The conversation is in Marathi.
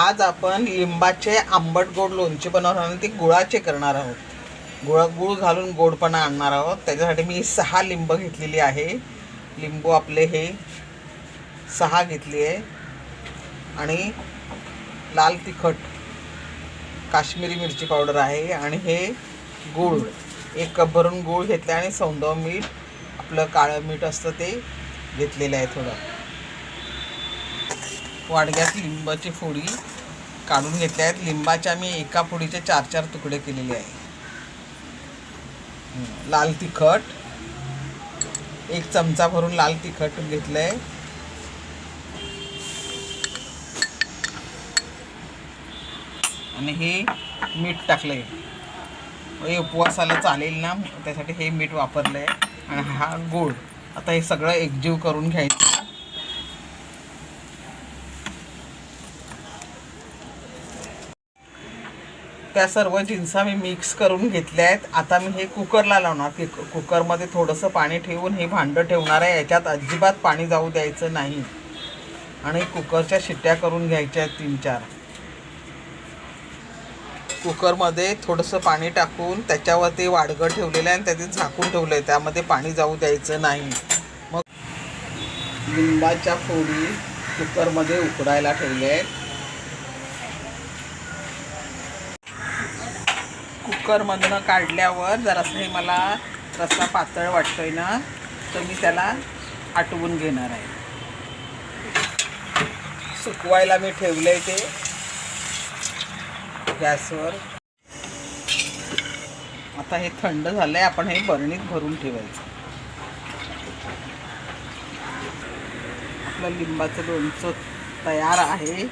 आज आपण लिंबाचे आंबट गोड लोणचे बनवणार आहोत ते गुळाचे करणार आहोत. गुळ गुळ घालून गोडपणा आणणार आहोत. त्याच्यासाठी मी सहा लिंब घेतलेली आहे. लिंबू आपले हे सहा घेतली आहे. आणि लाल तिखट काश्मीरी मिरची पावडर आहे आणि हे गूळ. एक कप भरून गूळ घेतलं आणि सौंदव मीठ आपलं काळं मीठ असतं ते घेतलेलं आहे थोडं. वाडग्यात लिंबाची फोडी काढून घेतल्या आहेत. लिंबाच्या मी एका फोडीचे चार चार तुकडे केलेले आहे लाल तिखट एक चमचा भरून लाल तिखट घेतलं आहे आणि हे मीठ टाकलं आहे हे उपवासाला चालेल ना? त्यासाठी हे मीठ वापरलं आहे आणि हा गोड. आता हे सगळं एकजीव करून घ्यायचं. त्या सर्व जिन्सा मी मिक्स करून घेतल्या आहेत. आता मी हे कुकरला लावणार. की कुकरमध्ये थोडंसं पाणी ठेवून हे भांडं ठेवणार आहे. याच्यात अजिबात पाणी जाऊ द्यायचं नाही. आणि कुकरच्या शिट्ट्या करून घ्यायच्या आहेत तीन चार. कुकरमध्ये थोडंसं पाणी टाकून त्याच्यावर ते वाडगं ठेवलेलं आहे आणि त्याचे झाकून ठेवलं आहे. त्यामध्ये पाणी जाऊ द्यायचं नाही. मग लिंबाच्या फोडी कुकरमध्ये उकडायला ठेवल्या आहेत. कुकरमधनं काढल्यावर जरासं हे मला रस्सा पातळ वाटतोय ना तर मी त्याला आटवून घेणार आहे. सुकवायला मी ठेवलंय ते गॅसवर. आता हे थंड झालंय आपण हे बरणीत भरून ठेवायचं. आपलं लिंबाचं लोणचं तयार आहे.